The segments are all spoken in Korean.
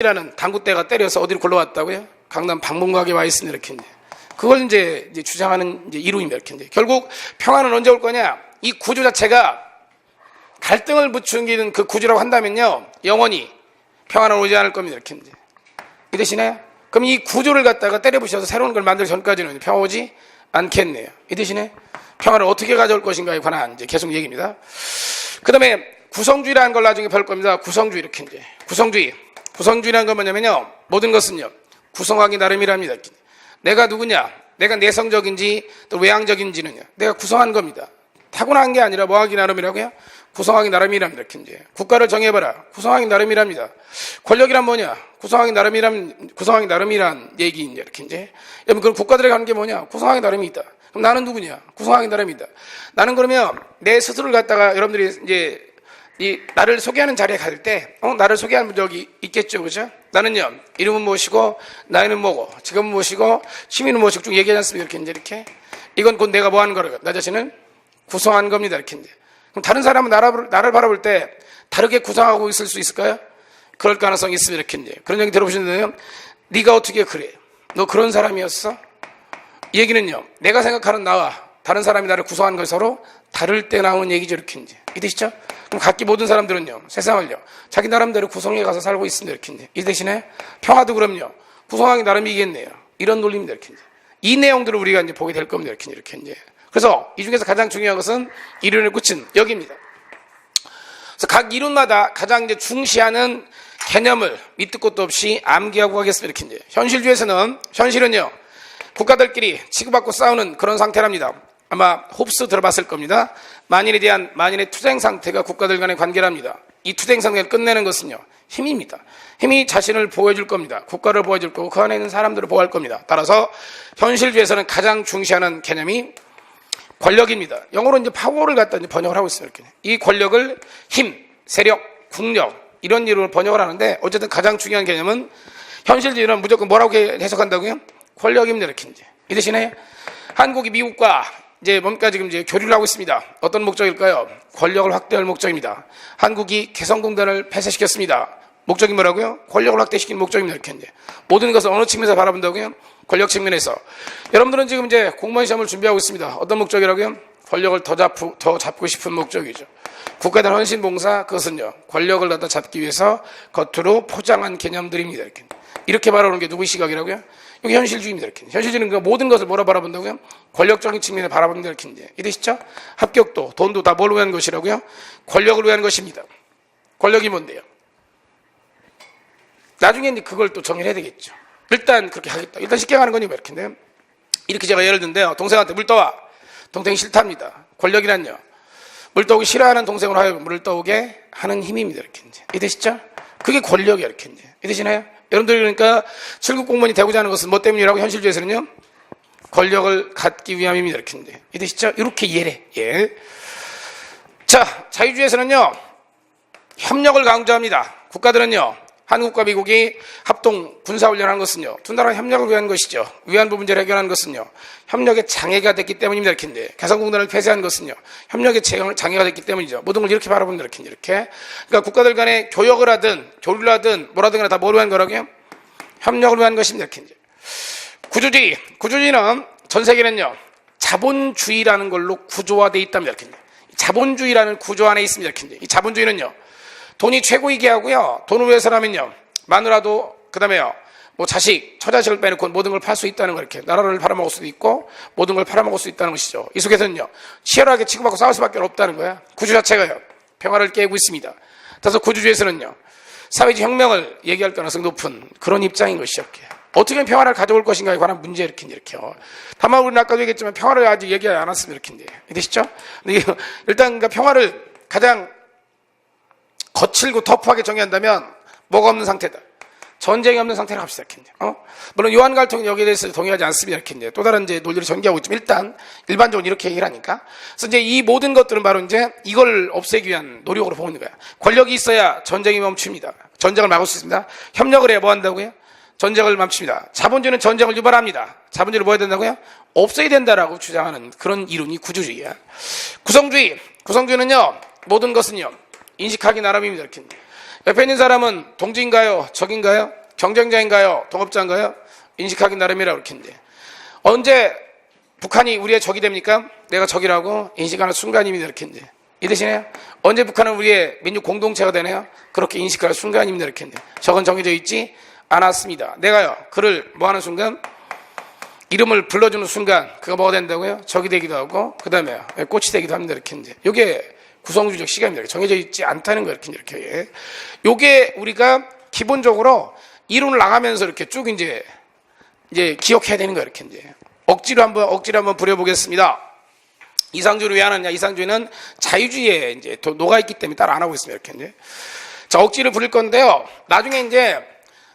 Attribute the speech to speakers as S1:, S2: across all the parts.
S1: 이라는 당구대가 때려서 어디로 굴러왔다고요? 강남 방문각에 와 있습니다. 이렇게 이제. 그걸 이제, 이제 주장하는 이제 이루입니다. 이렇게 이제. 결국 평화는 언제 올 거냐? 이 구조 자체가 갈등을 부추기는 그 구조라고 한다면요. 영원히 평화는 오지 않을 겁니다. 이렇게 이제. 이 대신에 그럼 이 구조를 갖다가 때려부셔서 새로운 걸 만들기 전까지는 평화 오지 않겠네요. 이 대신에 평화를 어떻게 가져올 것인가에 관한 이제 계속 얘기입니다. 그 다음에 구성주의라는 걸 나중에 볼 겁니다. 구성주의 이렇게 이제. 구성주의. 구성주의라는 건 뭐냐면요. 모든 것은요. 구성하기 나름이랍니다. 내가 누구냐? 내가 내성적인지 또 외향적인지는요. 내가 구성한 겁니다. 타고난 게 아니라 뭐 하기 나름이라고요? 구성하기 나름이랍니다. 이제. 국가를 정해봐라. 구성하기 나름이랍니다. 권력이란 뭐냐? 구성하기 나름이란, 구성하기 나름이란 얘기인데, 이렇게 이제. 여러분, 그럼 국가들에 가는 게 뭐냐? 구성하기 나름이 있다. 그럼 나는 누구냐? 구성하기 나름이다. 나는 그러면 내 스스로를 갖다가 여러분들이 이제 이 나를 소개하는 자리에 갈 때, 어, 나를 소개하는 적이 있겠죠, 그죠? 나는요, 이름은 무엇이고, 나이는 뭐고, 직업은 무엇이고, 취미는 무엇이고 쭉 얘기하지 않습니까? 이렇게 이제 이렇게. 이건 곧 내가 뭐 하는 거라고. 나 자신은 구성한 겁니다, 이렇게 이제. 그럼 다른 사람은 나를, 나를 바라볼 때 다르게 구성하고 있을 수 있을까요? 그럴 가능성이 있습니다, 이렇게 이제. 그런 얘기 들어보시는데요. 네가 어떻게 그래? 너 그런 사람이었어? 이 얘기는요, 내가 생각하는 나와 다른 사람이 나를 구성한 것이 서로 다를 때 나오는 얘기죠, 이렇게 이제. 이해되시죠? 그럼 각기 모든 사람들은요, 세상을요, 자기 나름대로 구성해 가서 살고 있습니다, 이렇게. 이 대신에 평화도 그럼요, 구성하기 나름이겠네요. 이런 논리입니다, 이렇게. 이 내용들을 우리가 이제 보게 될 겁니다, 이렇게 이렇게 이제. 그래서 이 중에서 가장 중요한 것은 이론의 끝은 여기입니다. 그래서 각 이론마다 가장 이제 중시하는 개념을 밑도 끝도 없이 암기하고 가겠습니다, 이렇게 이제. 현실주의에서는, 현실은요, 국가들끼리 치고받고 싸우는 그런 상태랍니다. 아마 홉스 들어봤을 겁니다. 만인에 대한 만인의 투쟁 상태가 국가들 간의 관계랍니다. 이 투쟁 상태를 끝내는 것은요, 힘입니다. 힘이 자신을 보호해줄 겁니다. 국가를 보호해줄 거고 그 안에 있는 사람들을 보호할 겁니다. 따라서 현실주의에서는 가장 중시하는 개념이 권력입니다. 영어로 이제 파워를 갖다 이제 번역을 하고 있습니다. 이렇게. 이 권력을 힘, 세력, 국력 이런 이름으로 번역을 하는데 어쨌든 가장 중요한 개념은 현실주의는 무조건 뭐라고 해석한다고요? 권력입니다. 이렇게 이제. 이 대신에 한국이 미국과 이제 뭡니까 지금 이제 교류를 하고 있습니다. 어떤 목적일까요? 권력을 확대할 목적입니다. 한국이 개성공단을 폐쇄시켰습니다. 목적이 뭐라고요? 권력을 확대시키는 목적입니다. 이렇게 이제 모든 것을 어느 측면에서 바라본다고요? 권력 측면에서. 여러분들은 지금 이제 공무원 시험을 준비하고 있습니다. 어떤 목적이라고요? 권력을 더 잡고, 더 잡고 싶은 목적이죠. 국가단 헌신 봉사 그것은요 권력을 갖다 잡기 위해서 겉으로 포장한 개념들입니다. 이렇게 이렇게 바라보는 게 누구의 시각이라고요? 이게 현실주의입니다. 이렇게 현실주의는 그 모든 것을 뭐라 바라본다고요? 권력적인 측면에 바라본다 이렇게 이제 이해되시죠? 합격도 돈도 다 뭘 위한 것이라고요? 권력을 위한 것입니다. 권력이 뭔데요? 나중에 이제 그걸 또 정리해야 되겠죠. 일단 그렇게 하겠다. 일단 쉽게 가는 거니 뭐 이렇게인데 이렇게 제가 예를 든데요. 동생한테 물 떠와. 동생이 싫답니다. 권력이란요. 물 떠오기 싫어하는 동생으로 하여금 물을 떠오게 하는 힘입니다. 이렇게 이제. 이해되시죠? 그게 권력이야. 이렇게 이제. 이해되시나요? 여러분들이 그러니까 7급 공무원이 되고자 하는 것은 뭐 때문이라고 현실주의에서는요? 권력을 갖기 위함입니다. 이렇게 이제. 이해되시죠? 이렇게 이해해. 예. 자, 자유주의에서는요, 협력을 강조합니다. 국가들은요, 한국과 미국이 합동 군사훈련한 것은요, 두 나라 협력을 위한 것이죠. 위안부 문제를 해결한 것은요, 협력의 장애가 됐기 때문입니다. 이렇게 개성공단을 폐쇄한 것은요, 협력의 장애가 됐기 때문이죠. 모든 걸 이렇게 바라본다. 이렇게 이렇게. 그러니까 국가들 간에 교역을 하든, 교류를 하든, 뭐라든 간에 다 뭐로 한 거라고요? 협력을 위한 것입니다. 이렇게 이제. 구조주의. 구조주의는 전 세계는요, 자본주의라는 걸로 구조화되어 있답니다. 이렇게. 자본주의라는 구조 안에 있습니다. 이렇게. 이 자본주의는요, 돈이 최고이게 하고요. 돈을 위해서라면요. 마누라도, 그 다음에요. 뭐 자식, 처자식을 빼놓고 모든 걸 팔 수 있다는 거 이렇게. 나라를 팔아먹을 수도 있고, 모든 걸 팔아먹을 수 있다는 것이죠. 이 속에서는요. 치열하게 치고받고 싸울 수밖에 없다는 거야. 구조 자체가요. 평화를 깨고 있습니다. 그래서 구조주의에서는요. 사회주의 혁명을 얘기할 가능성이 높은 그런 입장인 것이죠. 어떻게 평화를 가져올 것인가에 관한 문제 이렇게 이렇게요. 다만 우리는 아까도 얘기했지만 평화를 아직 얘기하지 않았습니다. 이렇게 되시죠? 일단 그러니까 평화를 가장 거칠고 터프하게 정의한다면 뭐가 없는 상태다. 전쟁이 없는 상태로 합시다. 이렇게 어? 물론 요한 갈통은 여기에 대해서 동의하지 않습니다. 이렇게 또 다른 이제 논리를 전개하고 있지만 일단 일반적으로 이렇게 얘기를 하니까. 그래서 이제 이 모든 것들은 바로 이제 이걸 없애기 위한 노력으로 보는 거야. 권력이 있어야 전쟁이 멈춥니다. 전쟁을 막을 수 있습니다. 협력을 해야 뭐 한다고요? 전쟁을 멈춥니다. 자본주의는 전쟁을 유발합니다. 자본주의를 뭐 해야 된다고요? 없애야 된다라고 주장하는 그런 이론이 구조주의야. 구성주의. 구성주의는요, 모든 것은요, 인식하기 나름입니다. 이렇게. 옆에 있는 사람은 동지인가요? 적인가요? 경쟁자인가요? 동업자인가요? 인식하기 나름이라 그렇게 이제 언제 북한이 우리의 적이 됩니까? 내가 적이라고 인식하는 순간입니다. 이렇게 이제 이해되시나요? 언제 북한은 우리의 민족 공동체가 되나요? 그렇게 인식하는 순간입니다. 이렇게 이제 적은 정해져 있지 않았습니다. 내가요 그를 뭐하는 순간 이름을 불러주는 순간 그가 뭐가 된다고요? 적이 되기도 하고 그 다음에 꽃이 되기도 합니다. 이렇게 이제 요게 구성주적 시간입니다. 정해져 있지 않다는 거 이렇게 이렇게 요게 우리가 기본적으로 이론을 나가면서 이렇게 쭉 이제 이제 기억해야 되는 거 이렇게 이제 억지로 한번 억지로 한번 부려보겠습니다. 이상주의를 왜 하느냐? 이상주의는 자유주의에 이제 또 녹아 있기 때문에 따라 안 하고 있습니다. 이렇게 이제 자 억지를 부릴 건데요. 나중에 이제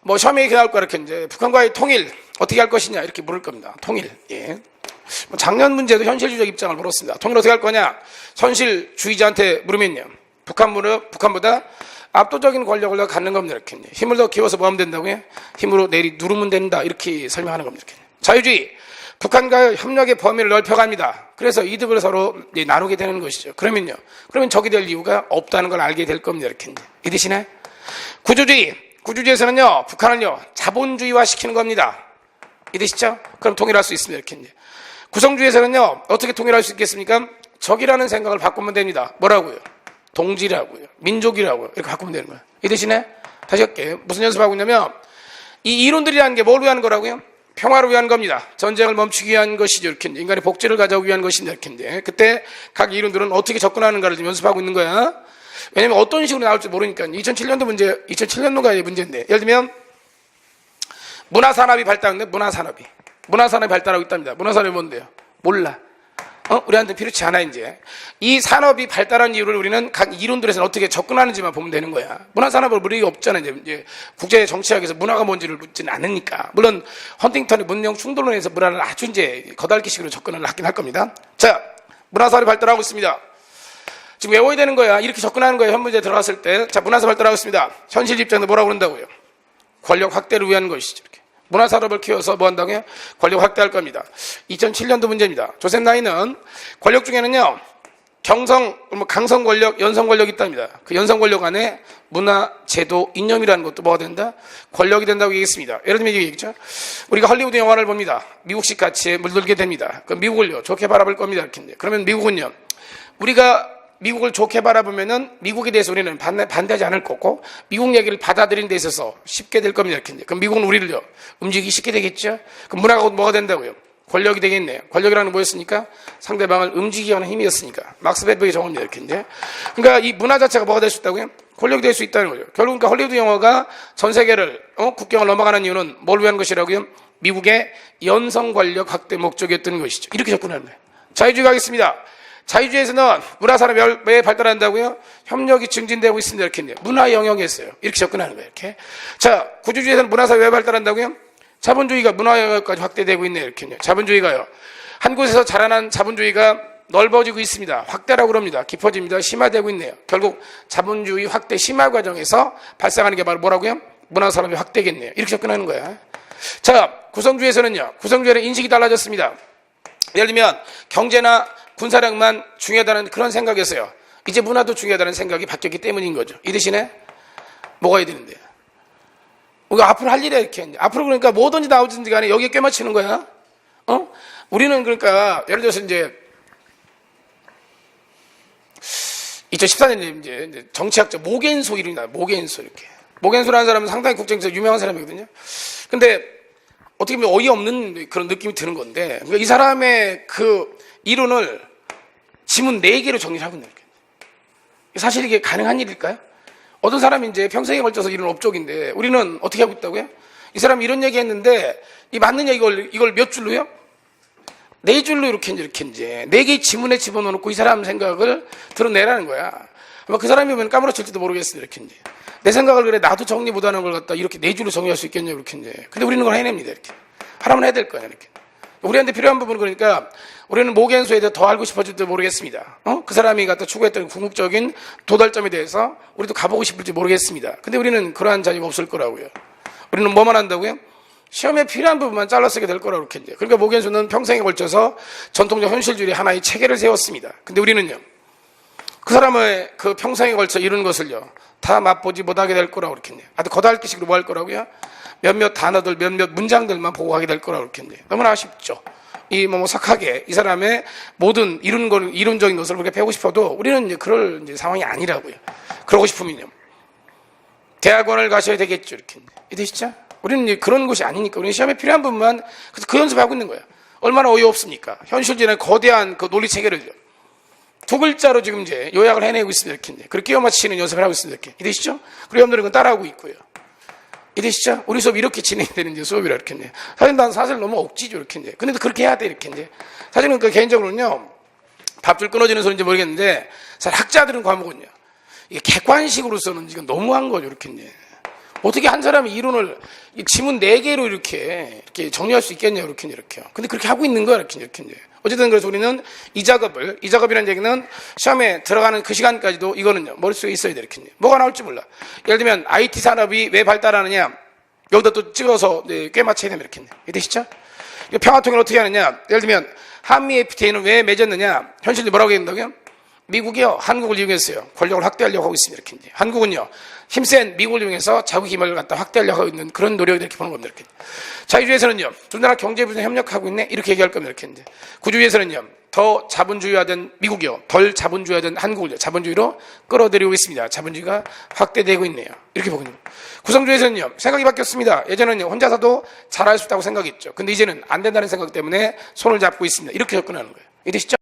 S1: 뭐 이렇게 나올 거 이렇게 이제 북한과의 통일 어떻게 할 것이냐 이렇게 물을 겁니다. 통일. 예. 뭐 작년 문제도 현실주의적 입장을 물었습니다. 통일 어떻게 할 거냐? 현실주의자한테 물으면요. 북한보다, 북한보다 압도적인 권력을 갖는 겁니다. 이렇게. 힘을 더 키워서 뭐 하면 된다고요? 힘으로 내리 누르면 된다. 이렇게 설명하는 겁니다. 이렇게. 자유주의. 북한과의 협력의 범위를 넓혀갑니다. 그래서 이득을 서로 나누게 되는 것이죠. 그러면요. 그러면 적이 될 이유가 없다는 걸 알게 될 겁니다. 이렇게. 이제. 이해되시나요? 구조주의. 구조주의에서는요, 북한은요, 자본주의화 시키는 겁니다. 이해되시죠? 그럼 통일할 수 있습니다. 이렇게. 구성주의에서는요, 어떻게 통일할 수 있겠습니까? 적이라는 생각을 바꾸면 됩니다. 뭐라고요? 동지라고요. 민족이라고요. 이렇게 바꾸면 되는 거예요. 이해되시나요? 다시 할게요. 무슨 연습하고 있냐면, 이 이론들이라는 게 뭘 위한 거라고요? 평화를 위한 겁니다. 전쟁을 멈추기 위한 것이죠. 이렇게. 인간의 복제를 가져오기 위한 것입니다. 이렇게 이제. 그때 각 이론들은 어떻게 접근하는가를 지금 연습하고 있는 거야. 왜냐면 어떤 식으로 나올지 모르니까 2007년도 문제, 2007년도가 문제인데 예를 들면 문화산업이 발달하는데 문화산업이 문화산업이 발달하고 있답니다. 문화산업이 뭔데요? 몰라. 어? 우리한테 필요치 않아 이제 이 산업이 발달한 이유를 우리는 각 이론들에서는 어떻게 접근하는지만 보면 되는 거야. 문화산업을 물리가 없잖아 이제, 이제 국제 정치학에서 문화가 뭔지를 묻지는 않으니까 물론 헌팅턴의 문명 충돌론에서 문화를 아주 이제 거달기식으로 접근을 하긴 할 겁니다. 자, 문화산업이 발달하고 있습니다. 지금 외워야 되는 거야. 이렇게 접근하는 거예요. 현 문제 들어갔을 때. 자, 문화사 발달하고 있습니다. 현실 입장에서 뭐라고 그런다고요? 권력 확대를 위한 것이죠. 이렇게. 문화산업을 키워서 뭐 한다고요? 권력 확대할 겁니다. 2007년도 문제입니다. 조셉 나이는 권력 중에는요, 경성, 뭐 강성 권력, 연성 권력이 있답니다. 그 연성 권력 안에 문화, 제도, 이념이라는 것도 뭐가 된다? 권력이 된다고 얘기했습니다. 예를 들면 얘기겠죠? 우리가 헐리우드 영화를 봅니다. 미국식 가치에 물들게 됩니다. 그럼 미국을요, 좋게 바라볼 겁니다. 이렇게. 그러면 미국은요, 우리가 미국을 좋게 바라보면은 미국에 대해서 우리는 반대, 반대 하지 않을 거고 미국 얘기를 받아들이는 데 있어서 쉽게 될 겁니다. 그럼 미국은 우리를요 움직이기 쉽게 되겠죠. 그럼 문화가 뭐가 된다고요? 권력이 되겠네요. 권력이라는 게 뭐였습니까? 상대방을 움직이게 하는 힘이었으니까. 막스 베버의 정언입니다. 이렇게 이제. 그러니까 이 문화 자체가 뭐가 될 수 있다고요? 권력이 될 수 있다는 거죠. 결국 그러니까 헐리우드 영화가 전 세계를 어? 국경을 넘어가는 이유는 뭘 위한 것이라고요? 미국의 연성 권력 확대 목적이었던 것이죠. 이렇게 접근하는 거예요. 자유주의 가겠습니다. 자유주의에서는 문화 산업이 왜 발달한다고요? 협력이 증진되고 있습니다. 이렇게 있네요. 문화 영역이었어요. 이렇게 접근하는 거예요. 이렇게. 자, 구조주의에서는 문화산업이 왜 발달한다고요? 자본주의가 문화 영역까지 확대되고 있네요. 이렇게 있네요. 자본주의가요. 한 곳에서 자라난 자본주의가 넓어지고 있습니다. 확대라고 그럽니다. 깊어집니다. 심화되고 있네요. 결국 자본주의 확대 심화 과정에서 발생하는 게 바로 뭐라고요? 문화 산업이 확대겠네요. 이렇게 접근하는 거야. 자, 구성주의에서는요. 구성주의는 인식이 달라졌습니다. 예를 들면 경제나 군사력만 중요하다는 그런 생각이었어요. 이제 문화도 중요하다는 생각이 바뀌었기 때문인 거죠. 이 대신에 뭐가 해야 되는데? 우리가 앞으로 할 일이 이렇게. 앞으로 그러니까 뭐든지 나오든지 간에 여기에 꿰맞추는 거야. 어? 우리는 그러니까 예를 들어서 이제 2014년에 이제 정치학자 모겐소 이름이 나요. 모겐소 이렇게. 모겐소라는 사람은 상당히 국정에서 유명한 사람이거든요. 근데 어떻게 보면 어이없는 그런 느낌이 드는 건데 그러니까 이 사람의 그 이론을 지문 4개로 정리를 하고 있는 거예요. 사실 이게 가능한 일일까요? 어떤 사람이 이제 평생에 걸쳐서 이런 업적인데 우리는 어떻게 하고 있다고요? 이 사람이 이런 얘기 했는데 이 맞느냐 이걸 이걸 몇 줄로요? 네 줄로 이렇게 이제 이렇게 이제 네 개의 지문에 집어넣고 이 사람 생각을 드러내라는 거야. 아마 그 사람이 보면 까무러칠지도 모르겠어 이렇게 이제 내 생각을 그래 나도 정리 못하는 걸 갖다 이렇게 네 줄로 정리할 수 있겠냐 이렇게 이제 근데 우리는 그걸 해냅니다 이렇게 하라면 해야 될 거야 이렇게 우리한테 필요한 부분은 그러니까 우리는 모겐소에 대해 더 알고 싶어질지도 모르겠습니다. 어? 그 사람이 갖다 추구했던 궁극적인 도달점에 대해서 우리도 가보고 싶을지 모르겠습니다. 근데 우리는 그러한 자리가 없을 거라고요. 우리는 뭐만 한다고요? 시험에 필요한 부분만 잘라 쓰게 될 거라고 그렇게 이제. 그러니까 모겐소는 평생에 걸쳐서 전통적 현실주의 하나의 체계를 세웠습니다. 근데 우리는요. 그 사람의 그 평생에 걸쳐 이룬 것을요 다 맛보지 못하게 될 거라고 그렇겠네요. 아주 거달기식으로 뭐 할 거라고요? 몇몇 단어들, 몇몇 문장들만 보고 하게 될 거라고 그렇겠네요. 너무나 아쉽죠. 이뭐 석하게 이 사람의 모든 이룬 걸 이론적인 것을 그렇게 배우고 싶어도 우리는 이제 그럴 이제 상황이 아니라고요. 그러고 싶으면요. 대학원을 가셔야 되겠죠. 이렇게. 이해되시죠? 우리는 이제 그런 것이 아니니까 우리는 시험에 필요한 부분만 그 연습하고 있는 거예요. 얼마나 어이없습니까? 현실전의 거대한 그 논리 체계를요. 두 글자로 지금 이제 요약을 해내고 있습니다. 이렇게. 이제. 그렇게 끼워 맞히는 연습을 하고 있습니다. 이렇게. 이해되시죠? 그리고 여러분들은 그건 따라하고 있고요. 이해되시죠? 우리 수업 이렇게 진행되는 이제 수업이라 이렇게. 이제. 사실 난 사실 너무 억지죠. 이렇게. 이제. 근데 그렇게 해야 돼. 이렇게. 이제. 사실은 그 개인적으로는요. 밥줄 끊어지는 소리인지 모르겠는데 사실 학자들은 과목은요. 이게 객관식으로서는 지금 너무한 거죠. 이렇게. 이제. 어떻게 한 사람이 이론을 이 지문 네 개로 이렇게 이렇게 정리할 수 있겠냐 이렇게 이렇게요. 근데 그렇게 하고 있는 거야 이렇게 이렇게. 어쨌든 그래서 우리는 이 작업을 이 작업이라는 얘기는 시험에 들어가는 그 시간까지도 이거는요 머릿속에 있어야 이제. 뭐가 나올지 몰라. 예를 들면 IT 산업이 왜 발달하느냐 여기다 또 찍어서 네, 꽤 맞춰야 되면 이렇게 이해 되시죠? 이 평화통일 어떻게 하느냐? 예를 들면 한미 FTA는 왜 맺었느냐? 현실이 뭐라고 했는다고요? 미국이요 한국을 이용했어요. 권력을 확대하려고 하고 있습니다. 이렇게 이제. 한국은요 힘센 미국을 이용해서 자국 힘을 갖다 확대하려고 하고 있는 그런 노력을 이렇게 보는 겁니다. 이렇게. 자유주의에서는요 두 나라 경제 부분 협력하고 있네 이렇게 얘기할 겁니다. 이렇게 이제. 구주의에서는요 더 자본주의화된 미국이요 덜 자본주의화된 한국을 자본주의로 끌어들이고 있습니다. 자본주의가 확대되고 있네요. 이렇게 보거든요. 구성주의에서는요 생각이 바뀌었습니다. 예전에는요 혼자서도 잘할 수 있다고 생각했죠. 근데 이제는 안 된다는 생각 때문에 손을 잡고 있습니다. 이렇게 접근하는 거예요. 이해되시죠?